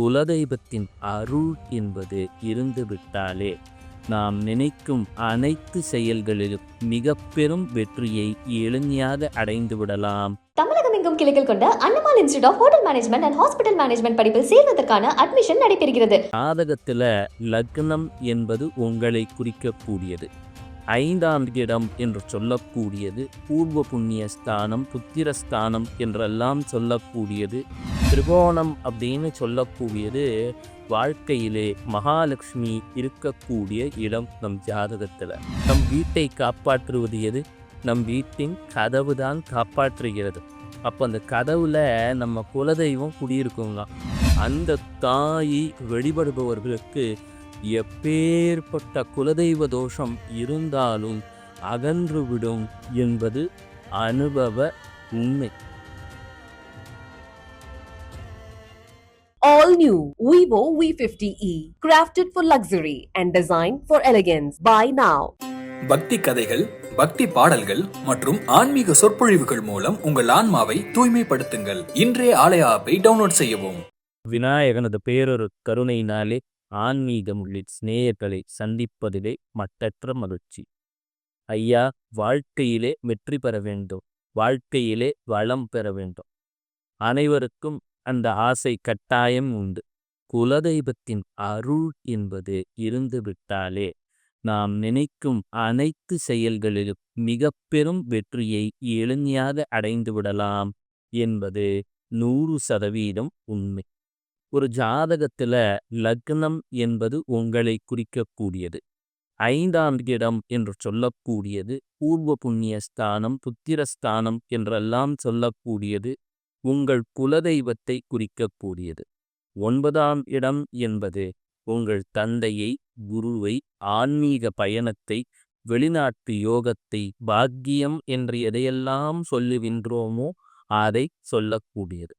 குலதெய்வத்தின் அருள் என்பது இருந்துவிட்டாலே நாம் நினைக்கும் அனைத்து செயல்களிலும் மிக பெரும் வெற்றியை எளிமையாக அடைந்து விடலாம் தமிழகம் எங்கும் கிளைகள் கொண்ட Annamal institute of hotel management and hospital management படிப்பில் சேர்வதற்கான அட்மிஷன் நடைபெறுகிறது. ஜாதகத்தில் லக்னம் என்பது உங்களை குறிக்கக்கூடியது. ஐந்தாம் இடம் என்று சொல்லக்கூடியது பூர்வ புண்ணிய ஸ்தானம் புத்திரஸ்தானம் என்றெல்லாம் சொல்லக்கூடியது. திரிகோணம் அப்படின்னு சொல்லக்கூடியது வாழ்க்கையிலே மகாலட்சுமி இருக்கக்கூடிய இடம் நம் ஜாதகத்தில். நம் வீட்டை காப்பாற்றுவது எது? நம் வீட்டின் கதவு தான் காப்பாற்றுகிறது. அப்போ அந்த கதவுல நம்ம குலதெய்வம் குடியிருக்குங்க. அந்த தாயை வழிபடுபவர்களுக்கு எப்பேற்பட்ட குலதெய்வ தோஷம் இருந்தாலும் அகன்றுவிடும் என்பது அனுபவ உண்மை All new Vivo V50e, crafted for luxury and designed for elegance. Buy now. பக்தி கதைகள் பக்தி பாடல்கள் மற்றும் ஆன்மீக சொற்பொழிவுகள் மூலம் உங்கள் ஆன்மாவை தூய்மைப்படுத்துங்கள் இன்றைய ஆலய ஆப்பை டவுன்லோட் செய்யவும் விநாயகனது பேரொரு கருணையினாலே ஆன்மீகம் உள்ளிட்ட சிநேயர்களை சந்திப்பதிலே மட்டற்ற மகிழ்ச்சி. ஐயா வாழ்க்கையிலே வெற்றி பெற வேண்டும். வாழ்க்கையிலே வளம் பெற வேண்டும். அனைவருக்கும் அந்த ஆசை கட்டாயம் உண்டு. குலதெய்வத்தின் அருள் என்பது இருந்துவிட்டாலே நாம் நினைக்கும் அனைத்து செயல்களிலும் மிக பெரும் வெற்றியை எளிமையாக அடைந்துவிடலாம் என்பது நூறு சதவீதம் உண்மை. ஒரு ஜாதகத்துல லக்னம் என்பது உங்களை குறிக்கக்கூடியது. ஐந்தாம் இடம் என்று சொல்லக்கூடியது பூர்வ புண்ணிய ஸ்தானம் புத்திரஸ்தானம் என்றெல்லாம் சொல்லக்கூடியது உங்கள் குலதெய்வத்தை குறிக்கக்கூடியது. ஒன்பதாம் இடம் என்பது உங்கள் தந்தையை குருவை ஆன்மீக பயணத்தை வெளிநாட்டு யோகத்தை பாக்கியம் என்று எதையெல்லாம் சொல்லுகின்றோமோ அதை சொல்லக்கூடியது.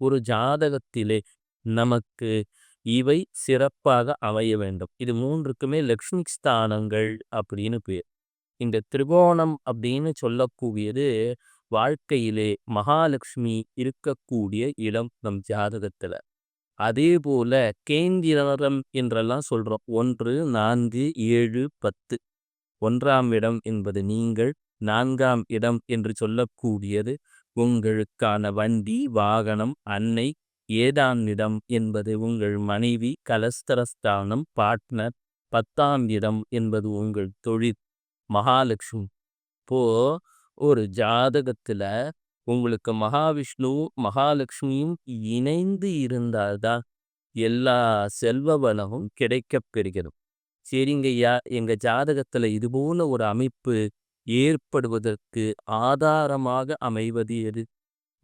ஒரு ஜாதகத்திலே நமக்கு இவை சிறப்பாக அமைய வேண்டும். இது மூன்றுக்குமே லக்ஷ்மி ஸ்தானங்கள் அப்படின்னு பேர். இந்த திரிகோணம் அப்படின்னு சொல்லக்கூடியது வாழ்க்கையிலே மகாலட்சுமி இருக்கக்கூடிய இடம் நம் ஜாதகத்துல. அதே போல கேந்திரம் என்றெல்லாம் சொல்றோம். ஒன்று நான்கு ஏழு பத்து. ஒன்றாம் இடம் என்பது நீங்கள் நான்காம் இடம் என்று சொல்லக்கூடியது உங்களுக்கான வண்டி வாகனம் அன்னை ஏதாந்திடம் என்பது உங்கள் மனைவி கலஸ்தரஸ்தானம் பார்ட்னர் பத்தாம் இடம் என்பது உங்கள் தொழில் மகாலட்சுமி. இப்போ ஒரு ஜாதகத்துல உங்களுக்கு மகாவிஷ்ணுவும் மகாலட்சுமியும் இணைந்து இருந்தால்தான் எல்லா செல்வ வளமும் கிடைக்கப்பெறுகிறது சரிங்கய்யா எங்க ஜாதகத்துல இதுபோல ஒரு அமைப்பு ஏற்படுவதற்கு ஆதாரமாக அமைவது எது?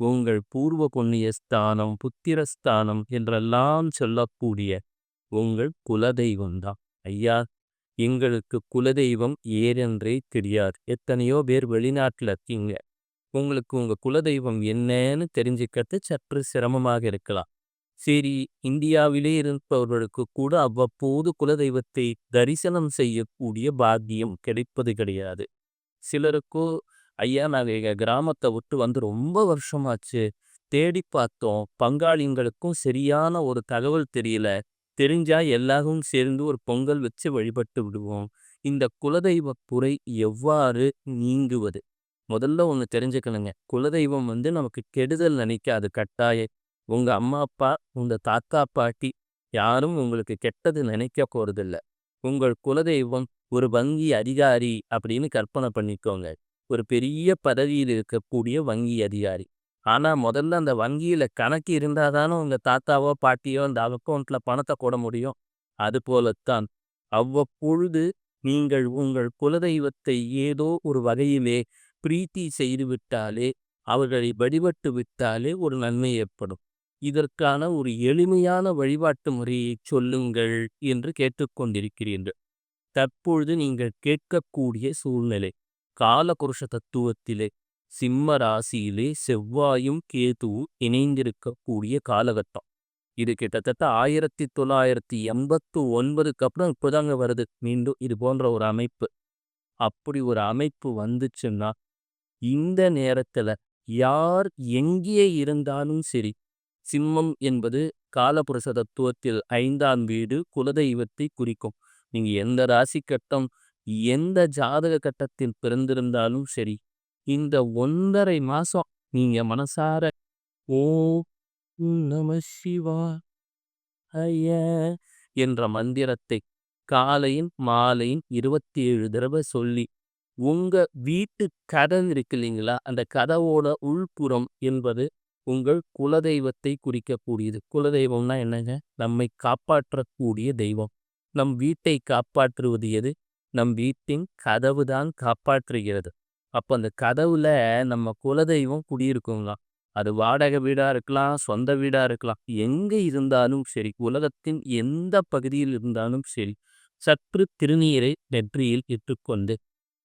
உங்கள் பூர்வ புண்ணிய ஸ்தானம் புத்திரஸ்தானம் என்றெல்லாம் சொல்லக்கூடிய உங்கள் குலதெய்வம்தான் ஐயா எங்களுக்கு குலதெய்வம் ஏரென்றே தெரியாது. எத்தனையோ பேர் வெளிநாட்டில் இருக்கீங்க. உங்களுக்கு உங்க குலதெய்வம் என்னன்னு தெரிஞ்சுக்கிறது சற்று சிரமமாக இருக்கலாம். சரி இந்தியாவிலே இருப்பவர்களுக்கு கூட அவ்வப்போது குலதெய்வத்தை தரிசனம் செய்யக்கூடிய பாக்கியம் கிடைப்பது கிடையாது. சிலருக்கோ ஐயா நாங்கள் எங்கள் கிராமத்தை விட்டு வந்து ரொம்ப வருஷமாச்சு. தேடி பார்த்தோம் பங்காளிங்களுக்கும் சரியான ஒரு தகவல் தெரியல. தெரிஞ்சா எல்லாரும் சேர்ந்து ஒரு பொங்கல் வச்சு வழிபட்டு விடுவோம். இந்த குலதெய்வ குறை எவ்வாறு நீங்குவது? முதல்ல ஒன்று தெரிஞ்சுக்கணுங்க. குலதெய்வம் வந்து நமக்கு கெடுதல் நினைக்காது. கட்டாய உங்க அம்மா அப்பா உங்க தாத்தா பாட்டி யாரும் உங்களுக்கு கெட்டது நினைக்க போறதில்ல. உங்கள் குலதெய்வம் ஒரு வங்கி அதிகாரி அப்படின்னு கற்பனை பண்ணிக்கோங்க. ஒரு பெரிய பதவியில் இருக்கக்கூடிய வங்கி அதிகாரி. ஆனா முதல்ல அந்த வங்கியில கணக்கு இருந்தாதானே உங்க தாத்தாவோ பாட்டியோ அந்த அக்கௌண்ட்டில் பணத்தை போட முடியும். அது போலத்தான். அவ்வப்பொழுது நீங்கள் உங்கள் குலதெய்வத்தை ஏதோ ஒரு வகையிலே பிரீத்தி செய்து விட்டாலே அவர்களை வழிபட்டு விட்டாலே ஒரு நன்மை ஏற்படும். இதற்கான ஒரு எளிமையான வழிபாட்டு முறையை சொல்லுங்கள் என்று கேட்டுக்கொண்டிருக்கிறீர்கள். தற்பொழுது நீங்கள் கேட்கக்கூடிய சூழ்நிலை. காலகுருஷ தத்துவத்திலே சிம்ம ராசியிலே செவ்வாயும் கேதுவும் இணைந்திருக்கக்கூடிய காலகட்டம். இது கிட்டத்தட்ட ஆயிரத்தி தொள்ளாயிரத்தி எண்பத்து ஒன்பதுக்கு அப்புறம் இப்போதாங்க வருது. மீண்டும் இது போன்ற ஒரு அமைப்பு. அப்படி ஒரு அமைப்பு வந்துச்சுன்னா இந்த நேரத்துல யார் எங்கே இருந்தாலும் சரி சிம்மம் என்பது காலபுருஷ தத்துவத்தில் ஐந்தாம் வீடு குலதெய்வத்தை குறிக்கும். நீங்க எந்த ராசி கட்டம் எந்த ஜாதக கட்டத்தில் பிறந்திருந்தாலும் சரி இந்த ஒன்றரை மாசம் நீங்க மனசார ஓ நம சிவா ஐய என்ற மந்திரத்தை காலையின் மாலையின் இருபத்தி ஏழு தடவை சொல்லி உங்க வீட்டு கதவு இருக்கு இல்லைங்களா? அந்த கதவோட உள்புறம் என்பது உங்கள் குலதெய்வத்தை குறிக்கக்கூடியது. குலதெய்வம்னா என்னங்க? நம்மை காப்பாற்றக்கூடிய தெய்வம். நம் வீட்டை காப்பாற்றுவது எது? நம் வீட்டின் கதவு தான் காப்பாற்றுகிறது. அப்போ அந்த கதவுல நம்ம குலதெய்வம் குடியிருக்குங்க அது வாடகை வீடா இருக்கலாம் சொந்த வீடா இருக்கலாம். எங்க இருந்தாலும் சரி உலகத்தின் எந்த பகுதியில் இருந்தாலும் சரி சற்று திருநீரை நெற்றியில் இட்டுக்கொண்டு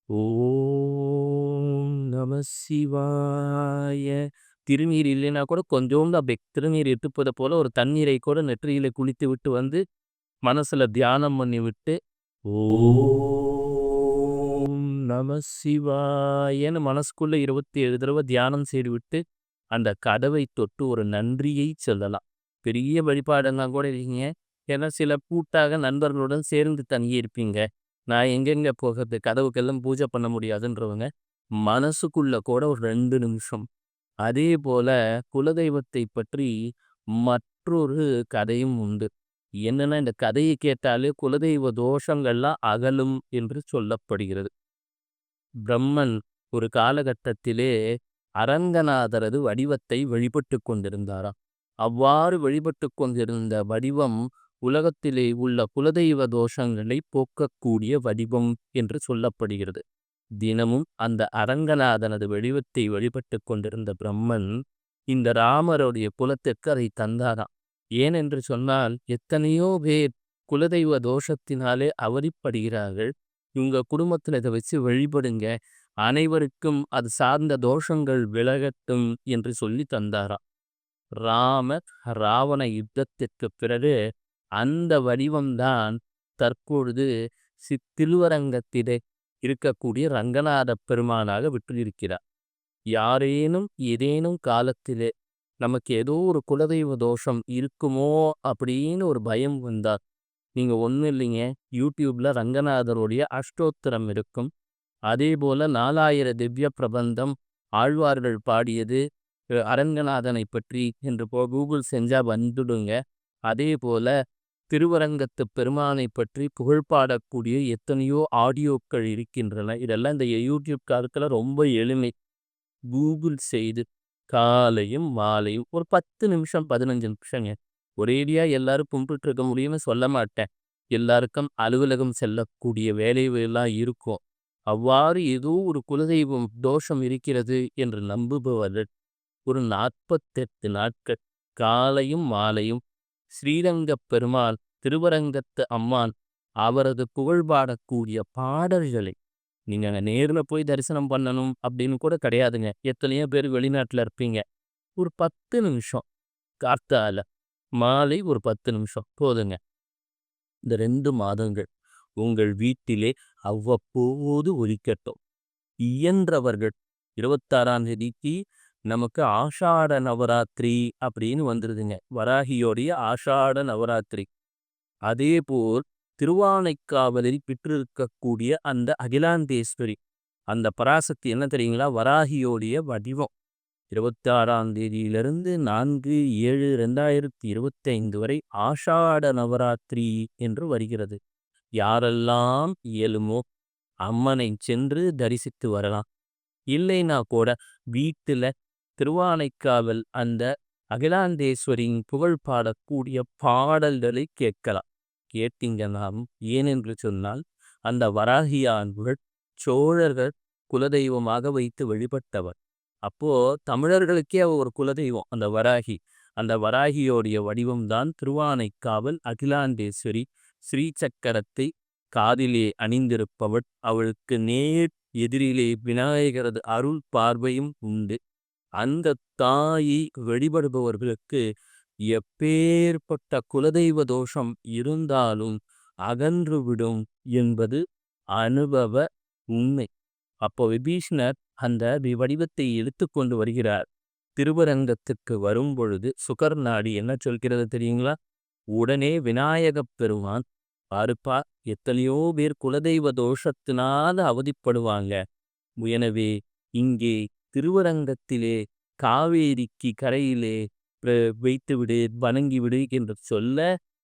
ஓம் நம சிவாய திருநீர் இல்லைன்னா கூட கொஞ்சோண்டு அப்படியே திருநீர் இட்டுப்பதை போல ஒரு தண்ணீரை கூட நெற்றியில குளித்து விட்டு வந்து மனசுல தியானம் பண்ணி விட்டு ஓம் நம சிவாயன்னு மனசுக்குள்ள இருபத்தி ஏழு தடவை தியானம் செய்துவிட்டு அந்த கதவை தொட்டு ஒரு நன்றியை சொல்லலாம். பெரிய வழிபாடெல்லாம் கூட இருக்கீங்க ஏன்னா சில கூட்டாக நண்பர்களுடன் சேர்ந்து தங்கி இருப்பீங்க. நான் எங்கெங்க போகிறது கதவுக்கெல்லாம் பூஜை பண்ண முடியாதுன்றவங்க மனசுக்குள்ள கூட ஒரு ரெண்டு நிமிஷம். அதே போல குலதெய்வத்தை பற்றி மற்றொரு கதையும் உண்டு. என்னன்னா இந்த கதையை கேட்டாலே குலதெய்வ தோஷங்கள்லாம் அகலும் என்று சொல்லப்படுகிறது. பிரம்மன் ஒரு காலகட்டத்திலே அரங்கநாதரது வடிவத்தை வழிபட்டு கொண்டிருந்தாராம். அவ்வாறு வழிபட்டு கொண்டிருந்த வடிவம் உலகத்திலே உள்ள குலதெய்வ தோஷங்களை போக்கக்கூடிய வடிவம் என்று சொல்லப்படுகிறது. தினமும் அந்த அரங்கநாதனது வடிவத்தை வழிபட்டு கொண்டிருந்த பிரம்மன் இந்த ராமருடைய குலத்திற்கு அதை தந்தாராம். ஏனென்று சொன்னால் எத்தனையோ பேர் குலதெய்வ தோஷத்தினாலே அவதிப்படுகிறார்கள். உங்க குடும்பத்தில் இதை வச்சு வழிபடுங்க. அனைவருக்கும் அது சார்ந்த தோஷங்கள் விலகட்டும் என்று சொல்லி தந்தாராம். ராம ராவண யுத்தத்திற்கு பிறகு அந்த வடிவம்தான் தற்பொழுது சித்திருவரங்கத்திலே இருக்கக்கூடிய ரங்கநாத பெருமானாக விற்றிருக்கிறார். யாரேனும் ஏதேனும் காலத்திலே நமக்கு ஏதோ ஒரு குலதெய்வ தோஷம் இருக்குமோ அப்படின்னு ஒரு பயம் வந்தால் நீங்க ஒன்றும் இல்லைங்க. யூடியூப்ல ரங்கநாதருடைய அஷ்டோத்திரம் இருக்கும். அதே போல நாலாயிர திவ்ய பிரபந்தம் ஆழ்வார்கள் பாடியது அரங்கநாதனை பற்றி என்று போ கூகுள் செஞ்சா வந்துடுங்க. அதே போல திருவரங்கத்து பெருமானை பற்றி புகழ்பாடக்கூடிய எத்தனையோ ஆடியோக்கள் இருக்கின்றன. இதெல்லாம் இந்த யூடியூப் காலத்தில் ரொம்ப எளிமை. கூகுள் செய்து காலையும் மாலையும் ஒரு பத்து நிமிஷம் பதினஞ்சு நிமிஷங்க. ஒரேடியா எல்லாரும் கும்பிட்டு இருக்க முடியும்னு சொல்ல மாட்டேன். எல்லாருக்கும் அலுவலகம் செல்லக்கூடிய வேலையெல்லாம் இருக்கும். அவ்வாறு ஏதோ ஒரு குலதெய்வம் தோஷம் இருக்கிறது என்று நம்புபவர்கள் ஒரு நாற்பத்தெட்டு நாட்கள் காலையும் மாலையும் ஸ்ரீரங்கப் பெருமாள் திருவரங்கத்து அம்மான் அவரது புகழ் பாடக்கூடிய பாடல்களை நீங்க நேர்ல போய் தரிசனம் பண்ணணும் அப்படின்னு கூட கிடையாதுங்க. எத்தனையோ பேர் வெளிநாட்டுல இருப்பீங்க. ஒரு பத்து நிமிஷம். கார்த்தால மாலை ஒரு பத்து நிமிஷம். போதுங்க. இந்த ரெண்டு மாதங்கள் உங்கள் வீட்டிலே அவ்வப்போது ஒலிக்கட்டும். இயன்றவர்கள். இருபத்தாறாம் தேதிக்கு நமக்கு ஆஷாட நவராத்திரி அப்படின்னு வந்துருதுங்க. வராகியோடைய ஆஷாட நவராத்திரி. அதே போல் திருவானைக்காவலில் பெற்றிருக்கக்கூடிய அந்த அகிலாந்தேஸ்வரி அந்த பராசக்தி என்ன தெரியுங்களா? வராகியோடைய வடிவம். இருபத்தாறாம் தேதியிலிருந்து நான்கு ஏழு ரெண்டாயிரத்தி இருபத்தைந்து வரை ஆஷாட நவராத்திரி என்று வருகிறது. யாரெல்லாம் இயலுமோ அம்மனை சென்று தரிசித்து வரலாம். இல்லைனா கூட வீட்டுல திருவானைக்காவல் அந்த அகிலாந்தேஸ்வரியின் புகழ் பாடக்கூடிய பாடல்களை கேட்கலாம். கேட்டீங்கன்னாம் ஏனென்று சொன்னால் அந்த வராகியான்கள் சோழர்கள் குலதெய்வமாக வைத்து வழிபட்டவர். அப்போ தமிழர்களுக்கே அவ ஒரு குலதெய்வம் அந்த வராகி. அந்த வராகியோடைய வடிவம்தான் திருவானைக்காவல் அகிலாண்டேஸ்வரி ஸ்ரீசக்கரத்தை காதிலே அணிந்திருப்பவள். அவளுக்கு நேர் எதிரிலே விநாயகரது அருள் பார்வையும் உண்டு. அந்த தாயை வழிபடுபவர்களுக்கு எப்பேற்பட்ட குலதெய்வ தோஷம் இருந்தாலும் அகன்றுவிடும் என்பது அனுபவ உண்மை. அப்போ விபீஷ்ணர் அந்த விவடிவத்தை எடுத்துக்கொண்டு வருகிறார். திருவரங்கத்துக்கு வரும்பொழுது சுகர் நாடி என்ன சொல்கிறது தெரியுங்களா? உடனே விநாயகப் பெருமான் பாருப்பா எத்தனையோ பேர் குலதெய்வ தோஷத்தினால அவதிப்படுவாங்க. எனவே இங்கே திருவரங்கத்திலே காவேரிக்கு கரையிலே வைத்துவிடு வைத்து விடு வணங்கி விடு என்று சொல்ல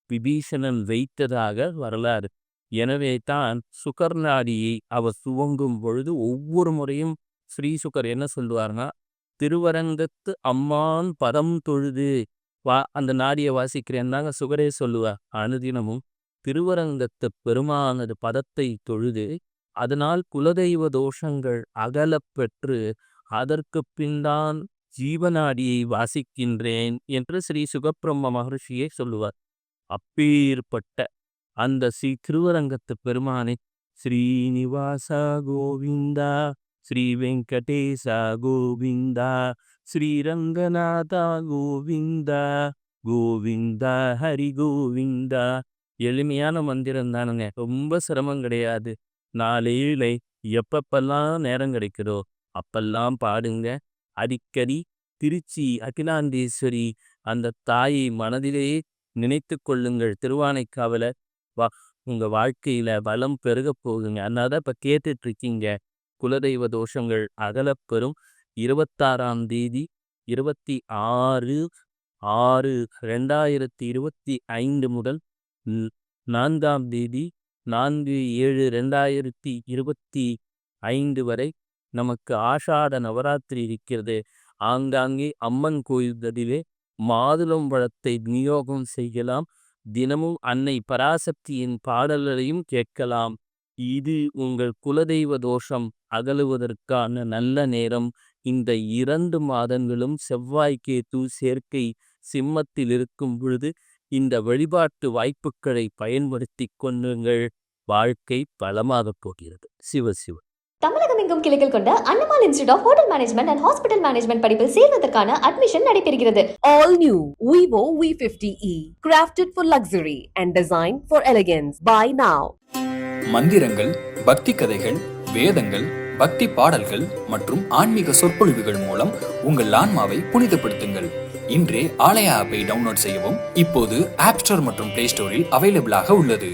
விபீஷணன் வைத்ததாக வரலாறு. எனவே தான் சுகர் நாடியை அவர் துவங்கும் பொழுது ஒவ்வொரு முறையும் ஸ்ரீ சுகர் என்ன சொல்லுவார்னா திருவரங்கத்து அம்மான் பதம் தொழுது வா அந்த நாடியை வாசிக்கிறேன் தாங்க சுகரே சொல்லுவார். அனுதினமும் திருவரங்கத்து பெருமானது பதத்தை தொழுது அதனால் குலதெய்வ தோஷங்கள் அகலப் பெற்று அதற்கு பின்தான் ஜீவநாடியை வாசிக்கின்றேன் என்று ஸ்ரீ சுகப்பிரம்ம மகர்ஷியை சொல்லுவார். அப்பேற்பட்ட அந்த ஸ்ரீ திருவரங்கத்து பெருமானை ஸ்ரீனிவாசா கோவிந்தா ஸ்ரீ வெங்கடேசா கோவிந்தா ஸ்ரீரங்கநாதா கோவிந்தா கோவிந்தா ஹரி கோவிந்தா. எளிமையான மந்திரம் தானுங்க. ரொம்ப சிரமம் கிடையாது. நாளையிலை எப்பப்பெல்லாம் நேரம் கிடைக்குதோ அப்பெல்லாம் பாடுங்க. அடிக்கடி திருச்சி அகிலாண்டேஸ்வரி அந்த தாயை மனதிலே நினைத்து கொள்ளுங்கள். திருவானைக்காவல வா உங்க வாழ்க்கையில பலம் பெருகப் போகுங்க. அதனால தான் இப்ப கேட்டுட்டு இருக்கீங்க குலதெய்வ தோஷங்கள் அகலப்பெறும். இருபத்தாறாம் தேதி இருபத்தி ஆறு ஆறு ரெண்டாயிரத்தி இருபத்தி ஐந்து முதல் நான்காம் தேதி நான்கு ஏழு ரெண்டாயிரத்தி இருபத்தி ஐந்து வரை நமக்கு ஆஷாட நவராத்திரி இருக்கிறது. ஆங்காங்கே அம்மன் கோயில்களிலே மாதுளம்பழத்தை விநியோகம் செய்யலாம். தினமும் அன்னை பராசக்தியின் பாடல்களையும் கேட்கலாம். இது உங்கள் குலதெய்வ தோஷம் அகலுவதற்கான நல்ல நேரம். இந்த இரண்டு மாதங்களும் செவ்வாய் கேது சேர்க்கை சிம்மத்தில் இருக்கும் பொழுது இந்த வழிபாட்டு வாய்ப்புகளை பயன்படுத்தி கொள்ளுங்கள். வாழ்க்கை பலமாகப் போகிறது. சிவ சிவ தமிழகம் எங்கும் கிளைகள் கொண்ட Annamal institute of hotel management and hospital management படிப்பில் சேர்வதற்கான அட்மிஷன் நடைபெறுகிறது All new Vivo V50e, crafted for luxury and designed for elegance. Buy now. மந்திரங்கள் பக்தி கதைகள் வேதங்கள் பக்தி பாடல்கள் மற்றும் ஆன்மீக சொற்பொழிவுகள் மூலம் உங்கள் ஆன்மாவை புனிதப்படுத்துங்கள் இன்றே ஆலயா ஆப்பை டவுன்லோட் செய்யவும் இப்போது ஆப் ஸ்டோர் மற்றும் பிளே ஸ்டோரில் அவைலபிளாக உள்ளது